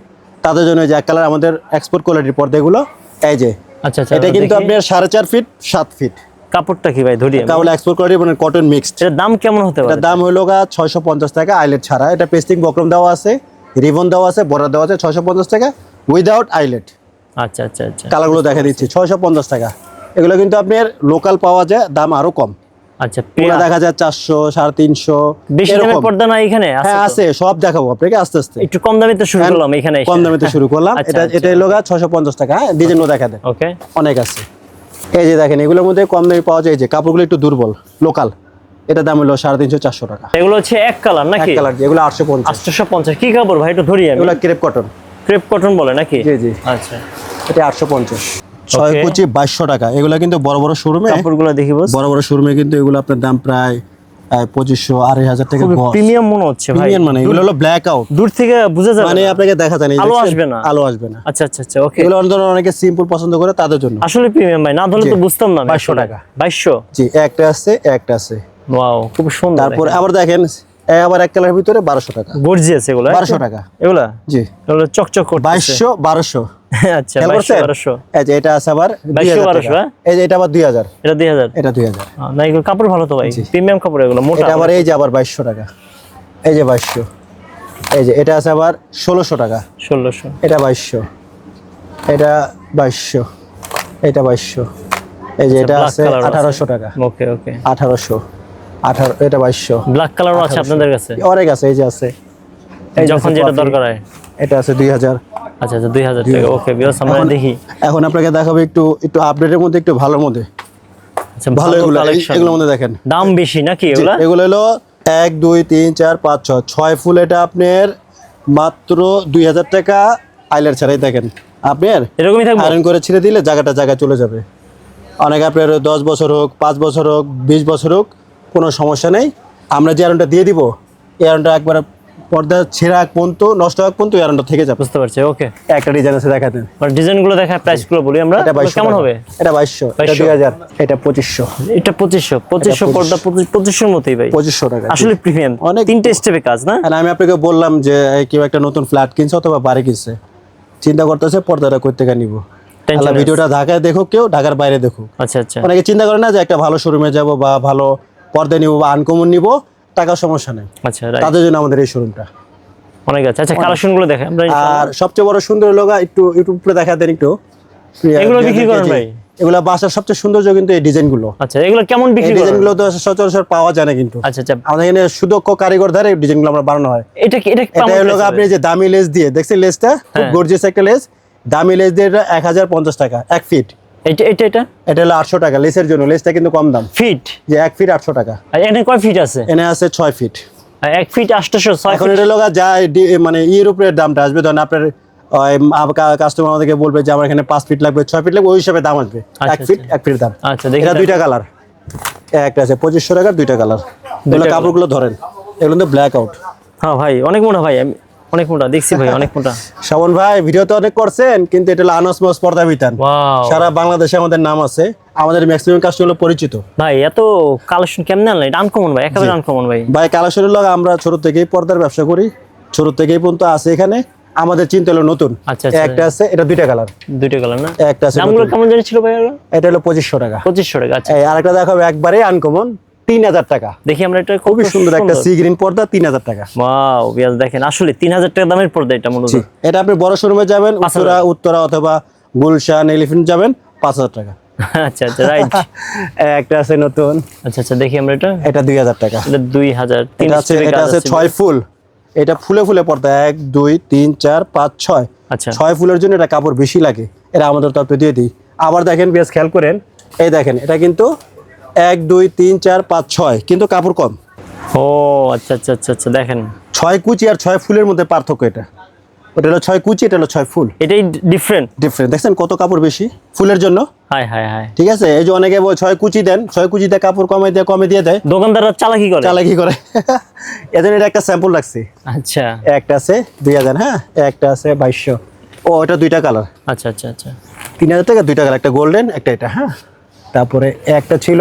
তাদের জন্য যে এক কালার আমাদের এক্সপোর্ট কোয়ালিটির পর্দাগুলো এই যে আচ্ছা আচ্ছা এটা কিন্তু দেখি। আপনার সাড়ে চার ফিট সাত ফিট। কাপড়টা কি ভাই ধরি তাহলে এক্সপোর্ট করে মানে কটন মিক্সড এটার দাম কেমন হতে পারে? দাম হলো গা ছয়শো পঞ্চাশ টাকা আইলেট ছাড়া। এটা পেস্টিং বক্রম দেওয়া আছে রিবন দেওয়া আছে বর্ডার দেওয়া আছে ছয়শো পঞ্চাশ টাকা উইদাউট আইলেট আচ্ছা আচ্ছা আচ্ছা। কালারগুলো দেখা দিচ্ছি ছয়শো পঞ্চাশ টাকা। এগুলো কিন্তু আপনার লোকাল পাওয়া যায় দাম আরও কম। আচ্ছা এগুলো দেখা যায় চারশো সাড়ে তিনশো বেশি দামের পর্দা না এখানে? আছে হ্যাঁ আছে সব দেখাবো আপনাকে আস্তে আস্তে। একটু কম দামে তো শুরু করলাম এখানে কম দামে তো শুরু করলাম। আচ্ছা, এটা আচ্ছা। এটা এলো গা ছয়শো পঞ্চাশ টাকা হ্যাঁ ডিজাইনও দেখা দেয়। ওকে। অনেক আছে। এই যে দেখেন এগুলোর মধ্যে কম দামে পাওয়া যায় যে কাপড়গুলো একটু দুর্বল লোকাল। এটা দাম হলো সাড়ে তিনশো চারশো টাকা। এগুলো হচ্ছে এক কালার এক নাকি কালার এগুলো আটশো পঞ্চাশ। আটশোশো পঞ্চাশ। কি কাপড় ভাই? একটু ধরি এগুলো ক্রেপ কটন। ক্রেপ কটন বলে নাকি? জি জি। আচ্ছা। এটা আটশো পঞ্চাশ। ছয়. কুচি বাইশশো টাকা। এগুলো কিন্তু বড় বড় শোরুমে কাপড়গুলো দেখি বড় বড় শোরুমে কিন্তু এগুলো আপনার দাম প্রায় পঁচিশশো আড়াই হাজার টাকা প্রিমিয়াম মনে হচ্ছে প্রিমিয়াম মানে এগুলো হলো ব্ল্যাক আউট দূর থেকে বোঝা যাবে মানে আপনাকে দেখা যায় না আলো আসবে না। আলো আসবে না। আচ্ছা আচ্ছা আচ্ছা ওকে এগুলো অনেক ধরনের অনেকে সিম্পল পছন্দ করে তাদের জন্য। আসলে প্রিমিয়াম ভাই না ধরলে তো বুঝতাম না 2200 টাকা। বাইশশো? জি একটা আছে একটা আছে। ওয়াও খুব সুন্দর তারপর আবার দেখেন আবার এক কালারের ভিতরে বারোশো টাকা। গর্জিয়াস এগুলো বারোশো টাকা। এগুলা? জি। এগুলো চকচক করছে বাইশশো বারোশো। (laughs) আচ্ছা খেয়াল বাইশশো করছেন? বারোশো। এই এটা আছে আবার দুই 2200, হাজার 1200, টাকা। হ্যাঁ? এই যে এটা আবার দুই হাজার। এটা দুই হাজার? এটা দুই হাজার। না এগুলো কাপড় ভালো তো ভাই। প্রিমিয়াম কাপড় এগুলো মোটা এটা আবার এই যে আবার বাইশশো টাকা। এই যে বাইশশো। এই যে এটা আছে আবার ষোলোশো টাকা। ষোলোশো। এটা বাইশশো। এটা বাইশশো। এটা বাইশশো। এই যে এটা আছে color আছে। আঠারোশো টাকা। ওকে ওকে। আঠারোশো। আঠারো এটা বাইশশো। ব্ল্যাক কালারও আছে আপনাদের কাছে? অনেক আছে এই যে আছে। যখন যেটা দরকার হয়। এটা আছে দুই হাজার। আচ্ছা আচ্ছা দুই হাজার টাকা। ওকে বিকজ আমরা দেখি। এখন আপনাকে দেখাবো একটু একটু আপডেটের মধ্যে একটু ভালোর মধ্যে। আচ্ছা ভালো এগুলো এগুলোর মধ্যে দেখেন। দাম বেশি নাকি এগুলা? এগুলো হলো এক দুই তিন চার পাঁচ ছয়। ছয় ফুল এটা আপনার মাত্র দুই হাজার টাকা আইলার ছাড়াই দেখেন। আপনার এরকমই থাকবে? আয়রন করে ছিঁড়ে দিলে জায়গাটা জায়গায় চলে যাবে। অনেক আপনার দশ বছর হোক পাঁচ বছর হোক বিশ বছর হোক কোনো সমস্যা নেই। আমরা যে আয়রনটা দিয়ে দিব এই আয়রনটা একবার পর্দা ছেঁড়া এক পর্যন্ত নষ্ট এক পর্যন্ত এই আয়রনটা থেকে যাবে। বুঝতে পারছি ওকে একটা ডিজাইন আছে দেখাতেন। মানে ডিজাইনগুলো দেখা প্রাইসগুলো বলি আমরা এটা বাইশশো কেমন হবে? এটা বাইশশো এটা 2200 দুই হাজার এটা পঁচিশশো। এটা পঁচিশশো পঁচিশশো পর্দা পঁচিশশোর মতোই ভাই। পঁচিশশো টাকা। আসলে প্রিমিয়াম অনেক- তিনটে স্টেপে কাজ না? আর আমি আপনাকে বললাম যে কেউ একটা নতুন ফ্ল্যাট কিনছে অথবা বাড়ি কিনছে চিন্তা করতেছে পর্দাটা কই থেকে নিব ভিডিওটা ঢাকায় দেখুক কেউ ঢাকার বাইরে দেখুক। আচ্ছা আচ্ছা। অনেকে চিন্তা করে না যে একটা ভালো শোরুমে যাব বা ভালো পর্দা নিব বা আনকমন নিব টাকার সমস্যা নেই। আচ্ছা তাদের জন্য আমাদের এই শোরুমটা অনেক আছে। আচ্ছা কালেকশনগুলো দেখে আমরা আর সবচেয়ে বড় সুন্দর লোক একটু ইউটিউব করে দেখা দেন একটু। এগুলো বিক্রি করেন ভাই? এগুলো বাসার সবচেয়ে সৌন্দর্য কিন্তু এই ডিজাইনগুলো। আচ্ছা এগুলো কেমন বিক্রি ডিজাইনগুলো তো সচরাচর পাওয়া যায় না কিন্তু। আচ্ছা আচ্ছা। আমাদের এখানে সুদক্ষ কারিগর ধারে ডিজাইনগুলো আমরা বানানো হয়। এটা কি এটা এটা হলো আপনি যে দামি লেস দিয়ে দেখছেন লেসটা? খুব। গর্জিয়াস একটা লেস। দামি লেস দিয়ে এটা এক হাজার পঞ্চাশ টাকা এক ফিট এটা এটা এটা? এটা হলো আটশো টাকা লেসের জন্য। লেসটা কিন্তু কম দাম। ফিট যে ফিট আটশো টাকা। আর এখানে কয় ফিট আছে? এনে আছে ফিট ফিট এখন এটা যা মানে দামটা আসবে। ধরেন আপনার কাস্টমার আমাদেরকে বলবে যে আমার এখানে ফিট লাগবে ফিট লাগবে। ওই হিসাবে দাম আসবে। আচ্ছা, এক ফিট এক ফিট দাম। আচ্ছা এটা দুইটা কালার একটা আছে পঁচিশশো টাকার দুইটা কালার এগুলো colour। কাপড়গুলো ধরেন। এগুলো তো ব্ল্যাক আউট হ্যাঁ ভাই অনেক ভাই আমি অনেক মোটা দেখছি ভাই অনেক মোটা। (laughs) ভাই ভিডিও তো অনেক করছেন কিন্তু এটা হলো আনসমস পর্দা বিতান। সারা বাংলাদেশে আমাদের নাম আছে আমাদের ম্যাক্সিমাম কাস্টমার পরিচিত। ভাই এত কালেকশন কেমনে আনলেন? এটা আনকমন ভাই একেবারে আনকমন ভাই। ভাই কালেকশনের লগ আমরা ছোট থেকেই পর্দার ব্যবসা করি ছোট থেকেই পর্যন্ত আছে এখানে। আমাদের চিন্তা হলো নতুন। আচ্ছা, আচ্ছা। একটা আছে এটা দুইটা কালার দুইটা কালার না? একটা আছে দামগুলো কেমন জানি ছিল ভাই এটা হলো পঁচিশশো টাকা। পঁচিশশো টাকা আচ্ছা। আরেকটা দেখাবো একবারে আনকমন তিন হাজার টাকা। দেখি আমরা এটা খুবই সুন্দর একটা সি গ্রিন পর্দা তিন হাজার টাকা। ওয়াও বিয়াজ দেখেন আসলে তিন হাজার টাকা দামের পর্দা এটা মূলত। এটা আপনি বড় শোরুমে যাবেন উত্তরা উত্তরা অথবা গুলশান এলিফেন্ট যাবেন পাঁচ হাজার টাকা। (laughs) আচ্ছা আচ্ছা রাইট (laughs) একটা আছে নতুন। আচ্ছা আচ্ছা দেখি আমরা এটা। এটা দুই হাজার টাকা। এটা দুই হাজার তিন এটা আছে এটা আছে আছে ছয় ফুল। এটা ফুলে ফুলে পর্দা এক দুই তিন চার পাঁচ ছয়। আচ্ছা। ছয় ফুলের জন্য এটা কাপড় বেশি লাগে। এটা আমাদের তত্ত্ব দিয়ে দিই। আবার দেখেন বেশ খেয়াল করেন। এই দেখেন এটা কিন্তু এক দুই তিন চার পাঁচ ছয়। কিন্তু কাপড় কম। ও আচ্ছা আচ্ছা আচ্ছা আচ্ছা দেখেন। ছয় কুচি আর ছয় ফুলের মধ্যে পার্থক্য এটা। ওটা হলো ছয় কুচি এটা হলো ছয় ফুল। এটাই ডিফারেন্ট ডিফারেন্ট দেখছেন কত কাপড় বেশি? ফুলের জন্য? হাই হাই হাই ঠিক আছে? এই যে অনেকে বলে ছয় কুচি দেন ছয় কুচিতে কাপড় কমে দিয়ে কমে দিয়ে দেয়। দোকানদাররা চালাকি করে। চালাকি করে। (laughs) এজন্য এটা একটা স্যাম্পল রাখছি আচ্ছা। একটা আছে দুই হাজার হ্যাঁ? একটা আছে বাইশশো। ও এটা দুইটা কালার আচ্ছা আচ্ছা আচ্ছা। তিন হাজার টাকা দুইটা কালার একটা গোল্ডেন একটা এটা হ্যাঁ? তারপরে একটা ছিল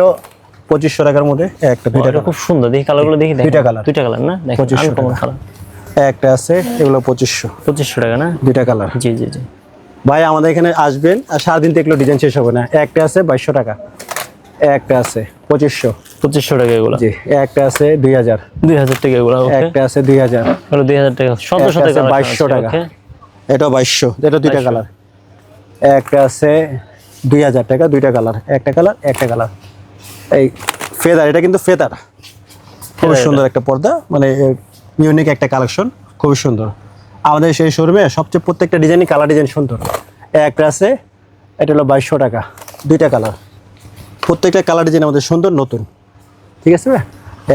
পঁচিশশো টাকার মধ্যে একটা দুইটা খুব সুন্দর দেখি কালারগুলো দেখি দুইটা কালার দুইটা কালার না? দেখেন 2500 আনকমন টাকা। কালার একটা আছে এগুলো পঁচিশশো। পঁচিশশো টাকা না? দুইটা কালার জি জি জি। ভাই আমাদের এখানে আসবেন আর সারাদিন তো এগুলো ডিজাইন শেষ হবে না। একটা আছে বাইশশো টাকা। একটা আছে পঁচিশশো। পঁচিশশো টাকা এগুলো? জি একটা আছে দুই হাজার। দুই হাজার টাকা এগুলো একটা আছে দুই হাজার। দুই হাজার টাকা আছে কালার 2200 টাকা। এটা বাইশশো এটা দুইটা কালার একটা আছে দুই হাজার টাকা দুইটা কালার একটা কালার একটা কালার। এই ফেদার এটা কিন্তু ফেদার। খুব সুন্দর একটা পর্দা মানে ইউনিক একটা কালেকশন খুবই সুন্দর। আমাদের সেই শোরুমে সবচেয়ে প্রত্যেকটা ডিজাইনই কালার ডিজাইন সুন্দর। একটা আছে এটা হলো বাইশশো টাকা দুইটা কালার। প্রত্যেকটা কালার ডিজাইন আমাদের সুন্দর নতুন। ঠিক আছে ভাই?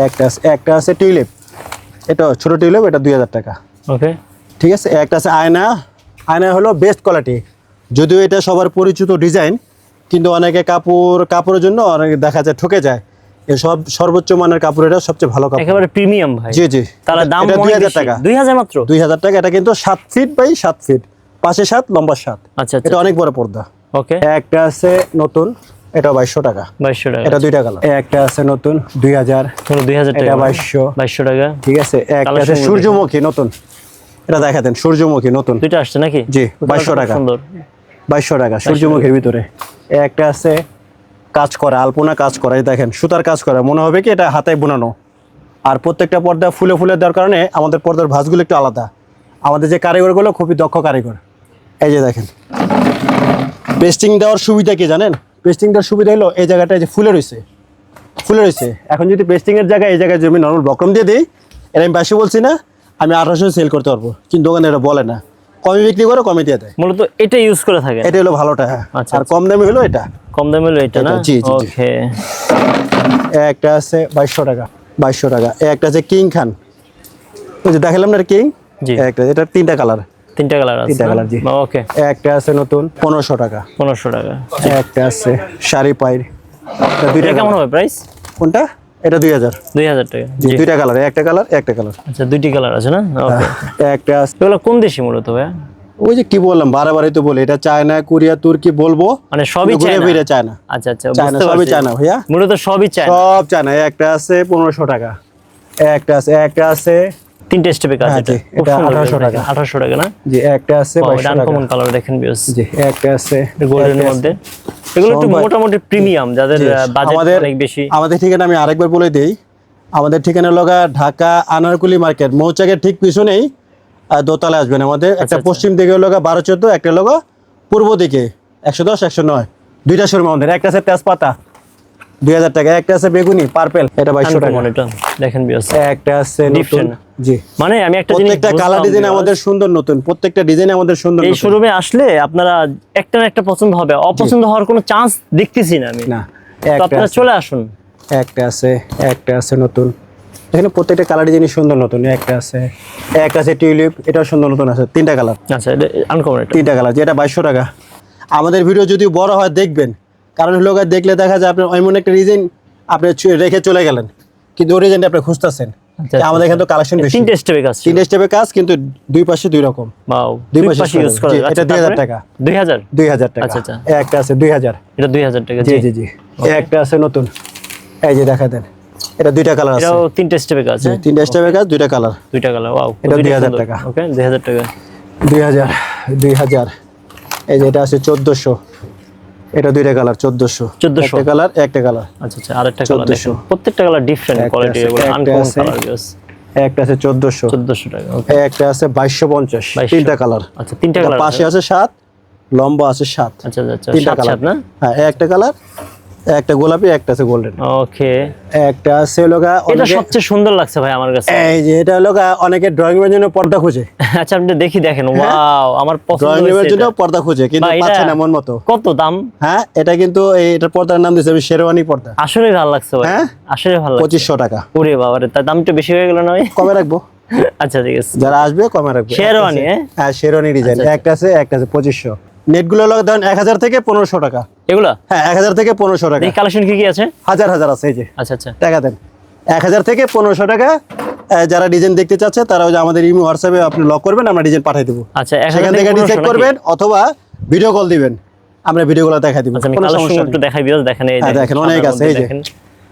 একটা আছে একটা আছে টিউলিপ। এটা ছোটো টিউলিপ এটা দুই হাজার টাকা। ওকে ঠিক আছে একটা আছে আয়না। আয়না হলো বেস্ট কোয়ালিটি যদিও এটা সবার পরিচিত ডিজাইন কিন্তু অনেকে কাপড় কাপড়ের জন্য অনেকে দেখা যায় ঠকে যায়। এই সব সর্বোচ্চ মানের কাপড় এটা সবচেয়ে ভালো কাপড়। একেবারে প্রিমিয়াম ভাই। জি জি। তাহলে দাম এটা দুই অনেক হাজার বেশি। টাকা। দুই হাজার মাত্র? দুই হাজার টাকা এটা কিন্তু সাত ফিট বাই সাত ফিট। পাশে সাত লম্বা সাত। আচ্ছা এটা আচ্ছা। অনেক বড় পর্দা। ওকে। একটা আছে নতুন এটা বাইশশো টাকা। বাইশশো টাকা। এটা দুইটা কালার একটা আছে নতুন দুই হাজার। হলো দুই হাজার টাকা। এটা বাইশশো। বাইশশো টাকা। ঠিক আছে একটা আছে সূর্যমুখী নতুন। এটা দেখাতেন সূর্যমুখী নতুন। দুইটা আসছে নাকি? জি, খুব 2200 টাকা। সুন্দর। বাইশশো টাকা সূর্যমুখীর ভিতরে। একটা আছে কাজ করা আলপনা কাজ করা এই দেখেন সুতার কাজ করা মনে হবে কি এটা হাতে বোনানো। আর প্রত্যেকটা পর্দা ফুলে ফুলে দেওয়ার কারণে আমাদের পর্দার ভাঁজগুলো একটু আলাদা। আমাদের যে কারিগরগুলো খুবই দক্ষ কারিগর। এই যে দেখেন পেস্টিং দেওয়ার সুবিধা কি জানেন? পেস্টিং দেওয়ার সুবিধা হলো এই জায়গাটা এই যে ফুলে রয়েছে। ফুলে রয়েছে। এখন যদি পেস্টিং এর জায়গায় এই জায়গায় যদি আমি নর্মাল বক্রম দিয়ে দিই এটা আমি বেশি বলছি না আমি আঠারোশো সেল করতে পারব। কিন্তু দোকানে এটা বলে না। কমে বিক্রি করে কমে দিয়ে দেয়। মূলত এটা ইউজ করে থাকে। এটা হলো ভালোটা হ্যাঁ। আচ্ছা, আর কম দামি হলো এটা। কম দামে হলো এটা না? জি। ওকে একটা আছে বাইশশো টাকা বাইশশো টাকা। একটা আছে কিং খান। ওই যে দেখালাম না কিং? জি। একটা এটা তিনটা কালার তিনটা কালার আছে তিনটা colour, জি। ওকে একটা আছে নতুন পনেরোশো টাকা। পনেরোশো টাকা। একটা আছে শাড়ি পাইর এটা দুইটা কেমন হবে প্রাইস কোনটা? এটা দুই হাজার। দুই হাজার টাকা। জি জি। দুইটা কালার একটা কালার একটা কালার। আচ্ছা দুইটি কালার আছে না? ওকে একটা আছে। এগুলো কোন দেশি মূলত ভাইয়া? ওই যে কি বললাম বারবারই তো বলি এটা চায়না কোরিয়া তুর্কি বলব। মানে সবই চায়না? চায়না। আচ্ছা আচ্ছা চায়না সবই চায়না ভাইয়া। মূলত সবই চায়না? সব চায়না একটা আছে পনেরোশো টাকা। একটা আছে একটা আছে তিনটে স্টেপে কাজ এটা খুব সুন্দর 1800 টাকা। না? জি একটা আছে বাইশশো টাকা। আনকমন কালার দেখেন বিয়স জি একটা আছে গোল্ডেনের মধ্যে। এগুলো একটু মোটামুটি প্রিমিয়াম যাদের বাজেট অনেক বেশি। আমাদের ঠিকানা আমি আরেকবার বলে দেই। আমাদের ঠিকানা লগা ঢাকা আনারকুলি মার্কেট। মৌচাকের ঠিক পিছনেই আহ, দোতলায় আসবেন আমাদের। একটা আচ্ছা। পশ্চিম দিকে লগা বারো চোদ্দ একটা লগা পূর্ব দিকে একশো দশ একশো নয়। দুইটা শোরুম আমাদের। একটা আছে তেজপাতা। দুই হাজার টাকা। একটা আছে বেগুনি পার্পেল এটা বাইশশো টাকা এটা দেখেন একটা আছে নতুন। জি। মানে আমি একটা প্রত্যেকটা কালার ডিজাইন আমাদের সুন্দর নতুন। প্রত্যেকটা ডিজাইন আমাদের সুন্দর এই শোরুমে আসলে আপনারা একটা একটা পছন্দ হবে। অপছন্দ হওয়ার কোনো চান্স দেখতেছি না আমি। না আপনারা চলে আসুন। একটা আছে একটা আছে নতুন। এখানে প্রত্যেকটা কালার জিনিস সুন্দর নতুন। একটা আছে একটা আছে টিউলিপ এটাও সুন্দর নতুন আছে। তিনটা কালার আচ্ছা আনকমন এটা তিনটা কালার যেটা বাইশশো টাকা। আমাদের ভিডিও যদি বড় হয় দেখবেন। কারণ লোক দেখলে দেখা যায় আপনি এমন একটা ডিজাইন আপনি রেখে চলে গেলেন কিন্তু ওই ডিজাইনটা আপনি খুঁজতেছেন। আচ্ছা, আমাদের এখানে তো কালেকশন বেশি। তিনটে স্টেপে কাজ। তিনটে স্টেপে কাজ কিন্তু দুই পাশে দুই রকম। Wow, দুই পাশে ইউজ করা যায়। এটা আচ্ছা, 2000 টাকা। 2000 দুই হাজার টাকা। আচ্ছা, আচ্ছা। একটা আছে দুই হাজার। এটা 2000 টাকা জি জি। জি একটা আছে নতুন। এই যে দেখা দেন। এটা দুইটা কালার আছে। এটাও তিনটে স্টেপে কাজ হ্যাঁ? তিনটা স্টেপের কাজ দুইটা কালার দুইটা কালার ওয়াও এটা 2000 টাকা। ওকে 2000 টাকা। দুই হাজার দুই হাজার। এই যে এটা আছে চোদ্দোশো। এটা দুইটা কালার চোদ্দোশো। 1400 একটা কালার একটা কালার। আচ্ছা আচ্ছা আরেকটা কালার 1400 দেখুন। প্রত্যেকটা কালার ডিফারেন্ট কোয়ালিটি আছে, এগুলো আনকমন কালার একটা আছে চোদ্দোশো। 1400 টাকা ওকে একটা আছে বাইশশো পঞ্চাশ তিনটা কালার। আচ্ছা তিনটা কালার পাশে আছে সাত লম্বা আছে সাত। আচ্ছা আচ্ছা তিনটা কালার। না? হ্যাঁ একটা কালার একটা গোলাপি একটা আছে গোল্ডেন ওকে একটা আছে লোকা এটা সবচেয়ে সুন্দর লাগছে ভাই আমার কাছে। এই যে এটা লোকা অনেকে ড্রয়িং রুমের জন্য পর্দা খুঁজে। (laughs) আচ্ছা আপনি দেখি দেখেন। ওয়াও আমার পছন্দ ড্রয়িং রুমের জন্য এটা। পর্দা খুঁজে কিন্তু বা এটা- পাচ্ছে না মন মতো। কত দাম? হ্যাঁ এটা কিন্তু এটার পর্দার নাম দিয়েছে আমি শেরওয়ানি পর্দা। আসলে ভালো লাগছে ভাই। হ্যাঁ? আসলে ভালো লাগছে। পঁচিশশো টাকা। ওরে বাবারে তার দামটা বেশি হয়ে গেল না ভাই? কমে রাখব। (laughs) আচ্ছা ঠিক আছে। যারা আসবে কমে রাখব। শেরওয়ানি, হ্যাঁ? হ্যাঁ শেরওয়ানি ডিজাইন একটা আছে একটা আছে পঁচিশশো। নেটগুলো লোক ধরেন এক হাজার থেকে পনেরোশো টাকা। এগুলা? হ্যাঁ এক হাজার থেকে পনেরোশো টাকা। এই কালেকশন কি কি আছে? হাজার হাজার আছে এই যে। আচ্ছা আচ্ছা। টাকা দেন। এক হাজার থেকে পনেরোশো টাকা যারা ডিজাইন দেখতে চাচ্ছে তারা ওই যে আমাদের ইমো হোয়াটসঅ্যাপে আপনি লক করবেন আমরা ডিজাইন পাঠিয়ে দেবো। আচ্ছা সেখান থেকে ডিসাইড করবেন অথবা ভিডিও কল দিবেন। আমরা ভিডিওগুলো দেখা দিব। আচ্ছা কোনো কালেকশন সমস্যা একটু দেখাই বিয়স দেখেন এই হ্যাঁ দেখেন অনেক আছে এই যে।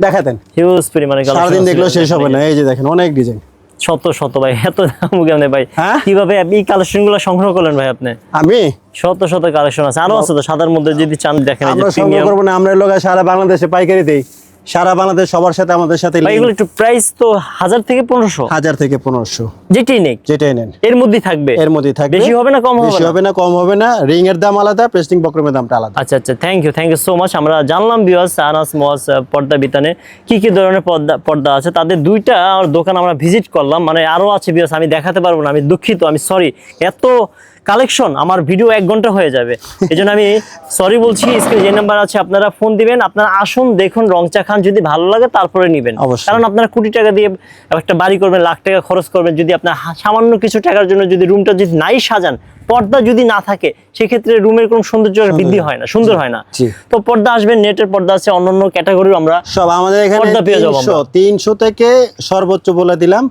দেখাতেন হিউজ পরিমাণে কালেকশন সারাদিন দেখলেও শেষ হবে না এই যে দেখেন অনেক ডিজাইন শত শত ভাই এত দাম কেমনে ভাই? হ্যাঁ? কীভাবে আপনি এই কালেকশনগুলো সংগ্রহ করলেন ভাই আপনি? আমি? শত শত কালেকশন আছে। আরও আছে তো সাদার মধ্যে যদি চান দেখেন আমরা সংগ্রহ করব না আমরা লোক সারা বাংলাদেশে পাইকারি দেই সারা বাংলাদেশ সবার সাথে আমাদের সাথে এগুলো একটু প্রাইস তো হাজার থেকে পনেরোশো। হাজার থেকে পনেরোশো। যেটাই নেই যেটাই নেন। এর মধ্যেই থাকবে। এর মধ্যেই থাকবে। বেশি হবে না কম হবে বেশি হবে না কম হবে না। রিং এর দাম আলাদা প্রেস্টিং বক্রমের দামটা আলাদা। আচ্ছা আচ্ছা thank you thank you so much আমরা জানলাম বিওয়াস আনাস মহাস পর্দা বিতানে কি কি ধরনের পর্দা পর্দা আছে। তাদের দুইটা দোকান আমরা ভিজিট করলাম। মানে আরও আছে বিওয়াস আমি দেখাতে পারব না আমি দুঃখিত আমি সরি এত কালেকশন আমার ভিডিও এক ঘণ্টা হয়ে যাবে। এই জন্য আমি সরি বলছি স্ক্রিনে যে নাম্বার আছে আপনারা ফোন দিবেন আপনারা আসুন দেখুন রংচা খান যদি ভালো লাগে তারপরে নেবেন। কারণ আপনারা কোটি টাকা দিয়ে একটা বাড়ি করবেন লাখ টাকা খরচ করবেন যদি আপনার সামান্য কিছু টাকার জন্য যদি রুমটা যদি নাই সাজান পর্দা যদি না থাকে সেক্ষেত্রে রুমের কোনো সৌন্দর্য বৃদ্ধি হয় না সুন্দর হয় না। তো পর্দা আসবেন নেটের পর্দা আছে অন্যান্য ক্যাটাগরির আমরা সব আমাদের এখানে পর্দা পেয়ে যাব তিনশো থেকে সর্বোচ্চ বলে দিলাম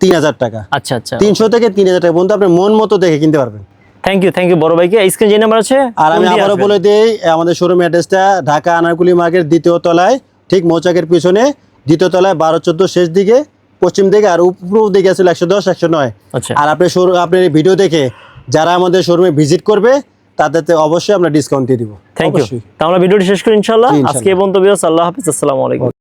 তিন হাজার টাকা। আচ্ছা আচ্ছা। তিনশো থেকে তিন হাজার টাকা পর্যন্ত আপনি মন মতো দেখে কিনতে পারবেন। থ্যাংক ইউ থ্যাংক ইউ বড় ভাইকে। স্ক্রিন যে নাম্বার আছে আর আমি আবারও বলে দিই আমাদের শোরুম অ্যাড্রেসটা ঢাকা আনারকুলি মার্কেট দ্বিতীয় তলায় ঠিক মৌচাকের পিছনে দ্বিতীয় তলায় বারো চোদ্দ শেষ দিকে পশ্চিম দিকে আর উপর দিকে আছে একশো দশ একশো নয়। আচ্ছা। আর আপনি শোরুম আপনার এই ভিডিও দেখে যারা আমাদের শোরুমে ভিজিট করবে তাদেরতে অবশ্যই আমরা ডিসকাউন্ট দিয়ে দিব। থ্যাংক ইউ আমরা ভিডিওটি শেষ করি ইনশাল্লাহ আজকে বিয়াস আল্লাহ হাফিজ আসসালামু আলাইকুম।